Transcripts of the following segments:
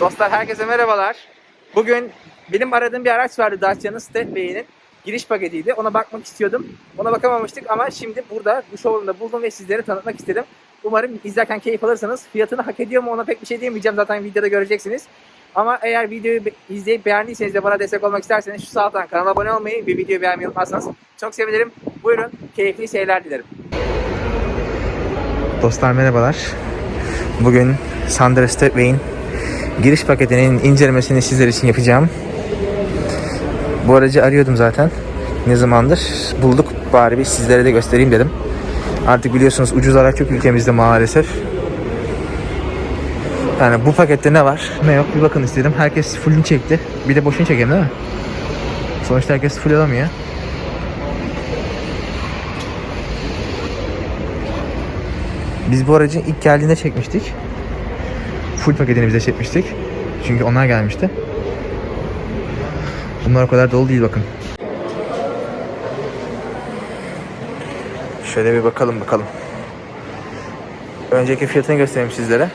Dostlar herkese merhabalar. Bugün benim aradığım bir araç vardı Dacia'nın Stepway'nin giriş paketiydi. Ona bakmak istiyordum. Ona bakamamıştık ama şimdi burada bu showroom'da buldum ve sizlere tanıtmak istedim. Umarım izlerken keyif alırsanız. Fiyatını hak ediyor mu ona pek bir şey diyemeyeceğim zaten videoda göreceksiniz. Ama eğer videoyu izleyip beğendiyseniz de bana destek olmak isterseniz şu sağ alttan kanala abone olmayı ve videoyu beğenmeyi unutmazsanız çok sevinirim. Buyurun keyifli seyirler dilerim. Dostlar merhabalar. Bugün Sandra Stepway'in giriş paketinin incelemesini sizler için yapacağım. Bu aracı arıyordum zaten. Ne zamandır bulduk bari bir sizlere de göstereyim dedim. Artık biliyorsunuz ucuz araç yok ülkemizde maalesef. Yani bu pakette ne var ne yok bir bakın istedim. Herkes fullünü çekti. Bir de boşunu çekelim değil mi? Sonuçta herkes full alamıyor. Biz bu aracı ilk geldiğinde çekmiştik. Full paketini bize çekmiştik. Çünkü onlar gelmişti. Bunlar o kadar dolu değil bakın. Şöyle bir bakalım bakalım. Önceki fiyatını göstereyim sizlere.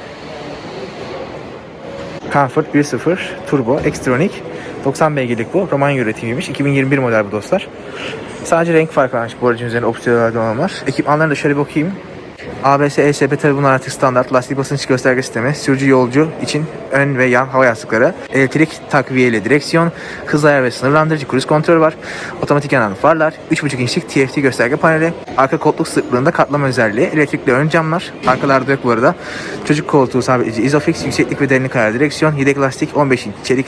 Comfort 1.0 Turbo Xtronic 90 beygirlik bu. Romanya üretimiymiş. 2021 model bu dostlar. Sadece renk farkı varmış bu aracın üzerinde opsiyonel olanlar. Ekipmanlarını da şöyle bir okuyayım. ABS, ESP tabi bunlar artık standart. Lastik basınç gösterge sistemi, sürücü yolcu için ön ve yan hava yastıkları, elektrik takviyeli direksiyon, hız ayar ve sınırlandırıcı kruz kontrol var, otomatik yanan farlar, 3.5 inçlik TFT gösterge paneli, arka koltuk sıklığında katlama özelliği, elektrikli ön camlar, arkalarda yok bu arada, çocuk koltuğu sabitleyici Isofix, yükseklik ve derinlik ayar direksiyon, yedek lastik 15 inç çelik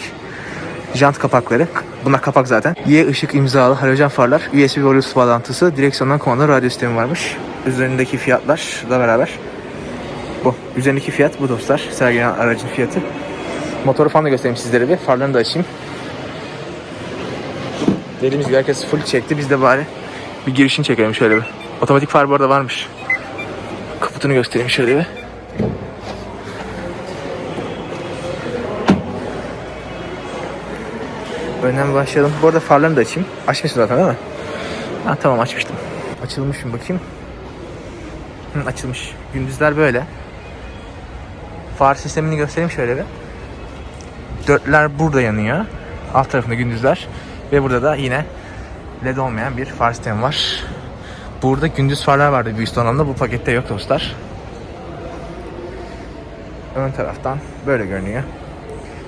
jant kapakları. Bunlar kapak zaten. Y ışık imzalı halojen farlar, USB Bluetooth bağlantısı, direksiyondan kumanda radyo sistemi varmış. Üzerindeki fiyatlarla beraber bu. Üzerindeki fiyat bu dostlar. Sergilenen aracın fiyatı. Motoru falan da göstereyim sizlere bir. Farlarını da açayım. Dediğimiz gibi herkes full çekti. Biz de bari bir girişini çekelim şöyle bir. Otomatik far bu arada varmış. Kaputunu göstereyim şöyle bir. Önden başlayalım. Bu arada farlarını da açayım. Açmışsın zaten değil mi? Ha tamam açmıştım. Açılmış mı bakayım? Hı, açılmış. Gündüzler böyle. Far sistemini göstereyim şöyle bir. Dörtler burada yanıyor. Alt tarafında gündüzler. Ve burada da yine led olmayan bir far sistemi var. Burada gündüz farlar vardı büyük donanımda. Bu pakette yok dostlar. Ön taraftan böyle görünüyor.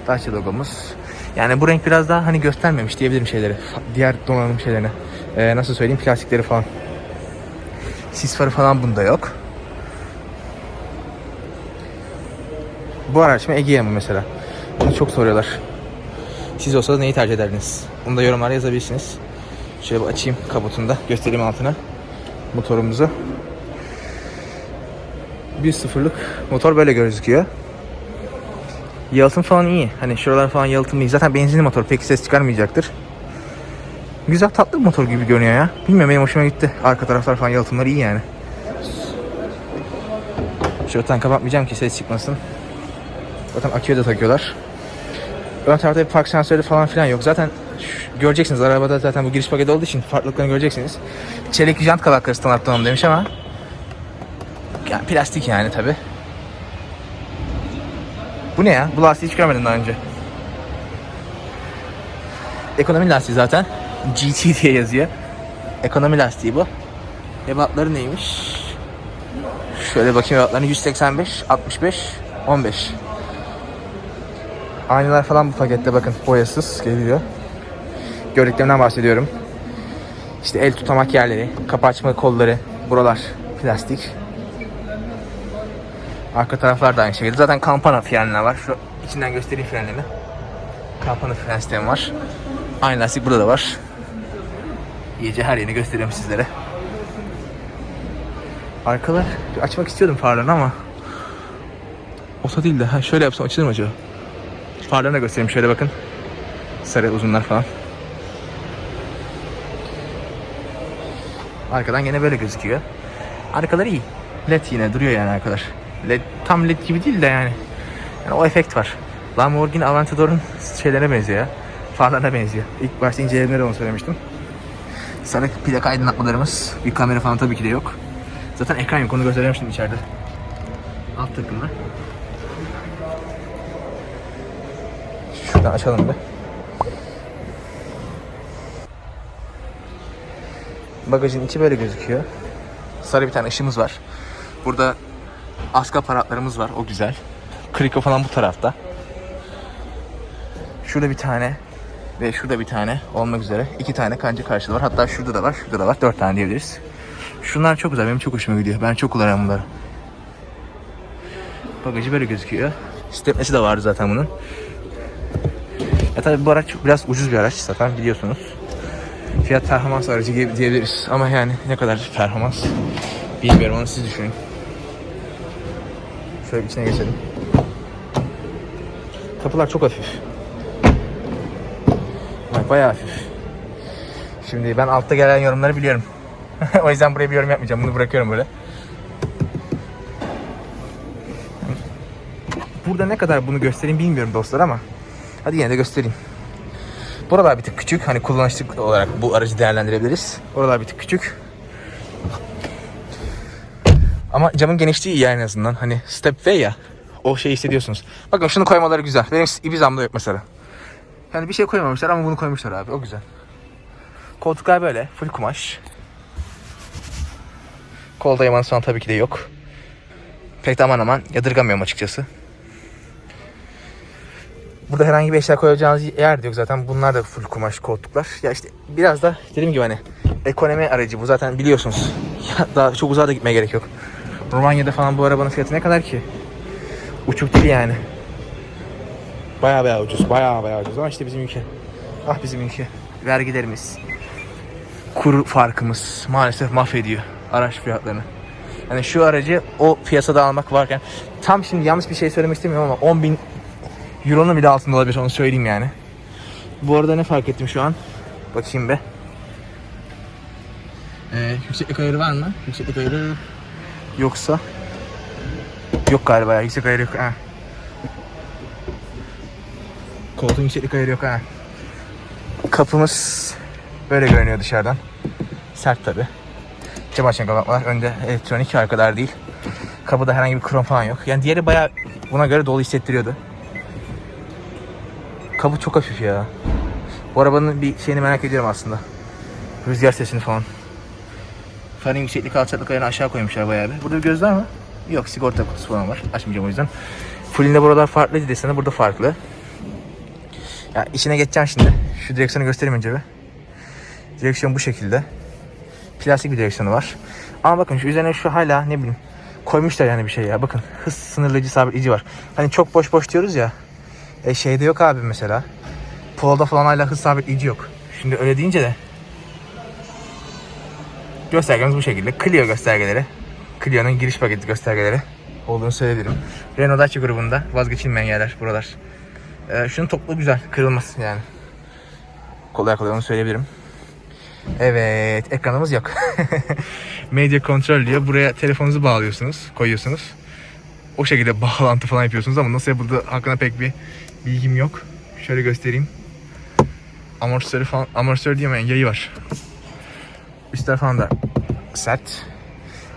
Dacia logomuz. Yani bu renk biraz daha hani göstermemiş diyebilirim şeyleri. Diğer donanım şeylerine. Ee, nasıl söyleyeyim plastikleri falan. Sis farı falan bunda yok. Bu araç mı Egea mı mesela? Bunu çok soruyorlar. Siz olsanız neyi tercih ederdiniz? Bunu da yorumlara yazabilirsiniz. Şöyle bir açayım kaputunda göstereyim altına motorumuzu. 1.0'lık motor böyle gözüküyor. Yalıtım falan iyi. Hani şuralar falan yalıtımlı. Zaten benzinli motor pek ses çıkarmayacaktır. Güzel tatlı bir motor gibi görünüyor ya. Bilmiyorum benim hoşuma gitti. Arka taraflar falan yalıtımları iyi yani. Şuradan kapatmayacağım ki ses çıkmasın. Zaten aküye de takıyorlar. Ön tarafta bir park sensörü falan filan yok. Zaten şu- göreceksiniz arabada zaten bu giriş paketi olduğu için farklılıklarını göreceksiniz. Çelik jant kavakları standart donanım demiş ama yani plastik yani tabi. Bu ne ya? Bu lastiği hiç görmedim daha önce. Ekonomi lastiği zaten. GT diye yazıyor. Ekonomi lastiği bu. Ebatları neymiş? Şöyle bakayım ebatlarını 185, 65, 15. Aynalar falan bu pakette bakın boyasız geliyor. Gördüklerimden bahsediyorum. İşte el tutamak yerleri, kapı açma kolları, buralar plastik. Arka taraflar da aynı şekilde. Zaten kampana frenler var. Şu içinden göstereyim frenlerini. Kampana fren sistemi var. Aynı lastik burada da var. İyice her yerini gösteriyorum sizlere. Arkalar açmak istiyordum farlarını ama Oto değil de ha şöyle yapsam açılır mı acaba? Farlarını da göstereyim şöyle bakın. Sarı uzunlar falan. Arkadan yine böyle gözüküyor. Arkaları iyi. LED yine duruyor yani arkalar. LED tam LED gibi değil de yani. Yani o efekt var. Lamborghini Aventador'un şeylerine benziyor ya. Farlarına benziyor. İlk başta incelemeleri onu söylemiştim. Sarı plaka aydınlatmalarımız. Bir kamera falan tabii ki de yok. Zaten ekran yok onu göstereceğim şimdi içeride. Alt takımda. Şuradan açalım bir. Bagajın içi böyle gözüküyor. Sarı bir tane ışığımız var. Burada aska aparatlarımız var. O güzel. Kriko falan bu tarafta. Şurada bir tane ve şurada bir tane olmak üzere iki tane kanca karşılığı var. Hatta şurada da var, şurada da var. Dört tane diyebiliriz. Şunlar çok güzel. Benim çok hoşuma gidiyor. Ben çok kullanıyorum bunları. Bagajı böyle gözüküyor. Stepnesi de vardı zaten bunun. Ya tabii bu araç biraz ucuz bir araç zaten biliyorsunuz. Fiyat performans aracı gibi diyebiliriz. Ama yani ne kadar performans bilmiyorum onu siz düşünün. Şöyle içine geçelim. Kapılar çok hafif. Bayağı hafif. Şimdi ben altta gelen yorumları biliyorum. o yüzden buraya bir yorum yapmayacağım. Bunu bırakıyorum böyle. Burada ne kadar bunu göstereyim bilmiyorum dostlar ama hadi yine de göstereyim. Buralar bir tık küçük. Hani kullanışlık olarak bu aracı değerlendirebiliriz. Oralar bir tık küçük. Ama camın genişliği iyi en azından. Hani stepway ya. O şeyi hissediyorsunuz. Bakın şunu koymaları güzel. Benim Ibiza'mda yok mesela. Yani bir şey koymamışlar ama bunu koymuşlar abi. O güzel. Koltuklar böyle. Full kumaş. Kol dayamanız falan tabii ki de yok. Pek de aman aman yadırgamıyorum açıkçası. Burada herhangi bir eşya koyacağınız yer yok zaten. Bunlar da full kumaş koltuklar. Ya işte biraz da dediğim gibi hani ekonomi aracı bu zaten biliyorsunuz. Daha çok uzağa da gitmeye gerek yok. Romanya'da falan bu arabanın fiyatı ne kadar ki? Uçuk değil yani. Baya baya ucuz. Baya baya ucuz ama işte bizim ülke. Ah bizim ülke. Vergilerimiz. Kur farkımız maalesef mahvediyor araç fiyatlarını. Yani şu aracı o piyasada almak varken tam şimdi yanlış bir şey söylemek istemiyorum ama 10 bin Euro'nun bile altında olabilir onu söyleyeyim yani. Bu arada ne fark ettim şu an? Bakayım be. Ee, yükseklik ayarı var mı? Yükseklik ayarı yoksa yok galiba ya yüksek ayarı yok. Ha. Koltuğun yükseklik ayarı yok ha. Kapımız böyle görünüyor dışarıdan. Sert tabi. Cam açan kapatmalar. Önde elektronik arkalar değil. Kapıda herhangi bir krom falan yok. Yani diğeri baya buna göre dolu hissettiriyordu. Kapı çok hafif ya. Bu arabanın bir şeyini merak ediyorum aslında. Rüzgar sesini falan. Farın yükseklik alçaklık ayarını aşağı koymuşlar bayağı bir. Burada bir göz var mı? Yok sigorta kutusu falan var. Açmayacağım o yüzden. Fullinde buralar farklı desene burada farklı. Ya içine geçeceğim şimdi. Şu direksiyonu göstereyim önce bir. Direksiyon bu şekilde. Plastik bir direksiyonu var. Ama bakın şu üzerine şu hala ne bileyim koymuşlar yani bir şey ya. Bakın hız sınırlayıcı sabitleyici var. Hani çok boş boş diyoruz ya. E şeyde yok abi mesela. Polo'da falan hala hız sabitleyici yok. Şimdi öyle deyince de göstergemiz bu şekilde. Clio göstergeleri. Clio'nun giriş paketi göstergeleri olduğunu söyleyebilirim. Renault Dacia grubunda vazgeçilmeyen yerler buralar. Ee, şunun toplu güzel. Kırılmaz yani. Kolay kolay onu söyleyebilirim. Evet. Ekranımız yok. Medya kontrol diyor. Buraya telefonunuzu bağlıyorsunuz. Koyuyorsunuz. O şekilde bağlantı falan yapıyorsunuz ama nasıl yapıldığı hakkında pek bir bilgim yok. Şöyle göstereyim. Amortisörü falan, amortisör diyemeyen yayı var. Üstler falan da sert.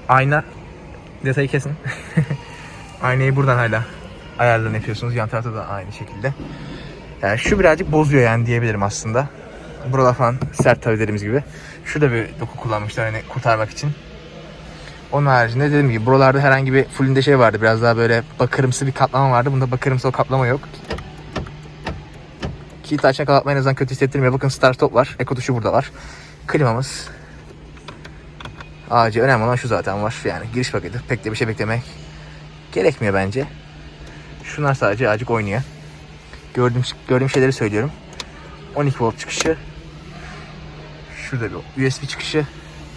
Ayna detayı kesin. Aynayı buradan hala ayarlarını yapıyorsunuz. Yan tarafta da aynı şekilde. Yani şu birazcık bozuyor yani diyebilirim aslında. Buralar falan sert tabii dediğimiz gibi. Şurada bir doku kullanmışlar hani kurtarmak için. Onun haricinde dediğim gibi buralarda herhangi bir fullinde şey vardı. Biraz daha böyle bakırımsı bir kaplama vardı. Bunda bakırımsı o kaplama yok. Kilit açma kapatma en azından kötü hissettirmiyor. Bakın start stop var. Eko tuşu burada var. Klimamız. Ağacı önemli olan şu zaten var. Yani giriş paketi. Pek de bir şey beklemek gerekmiyor bence. Şunlar sadece azıcık oynuyor. Gördüğüm, gördüğüm şeyleri söylüyorum. 12 volt çıkışı. Şurada bir USB çıkışı.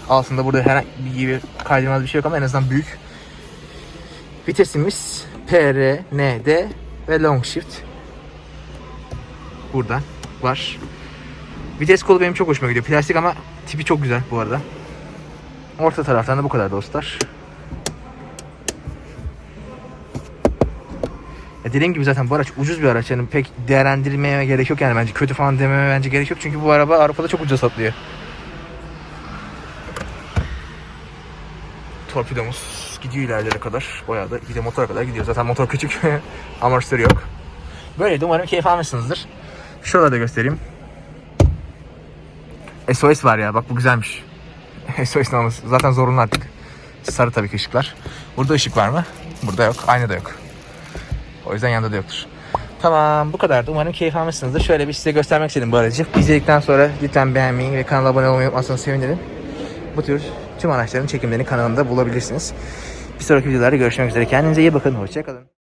Altında burada herhangi bir kaydırmaz bir şey yok ama en azından büyük. Vitesimiz PR, ND ve long shift. Burada var. Vites kolu benim çok hoşuma gidiyor. Plastik ama tipi çok güzel bu arada. Orta taraftan da bu kadar dostlar. dediğim gibi zaten bu araç ucuz bir araç. Yani pek değerlendirmeye gerek yok yani bence. Kötü falan dememe bence gerek yok. Çünkü bu araba Avrupa'da çok ucuza satılıyor. Torpidomuz gidiyor ilerlere kadar. Bayağı da gidiyor motora kadar gidiyor. Zaten motor küçük. Amortisörü yok. Böyle umarım keyif almışsınızdır. Şurada da göstereyim. SOS var ya bak bu güzelmiş. SOS namaz. Zaten zorunlu artık. Sarı tabii ki ışıklar. Burada ışık var mı? Burada yok. Aynı da yok. O yüzden yanında da yoktur. Tamam bu kadardı. Umarım keyif almışsınızdır. Şöyle bir size göstermek istedim bu aracı. İzledikten sonra lütfen beğenmeyi ve kanala abone olmayı unutmazsanız sevinirim. Bu tür tüm araçların çekimlerini kanalımda bulabilirsiniz. Bir sonraki videolarda görüşmek üzere. Kendinize iyi bakın. Hoşçakalın.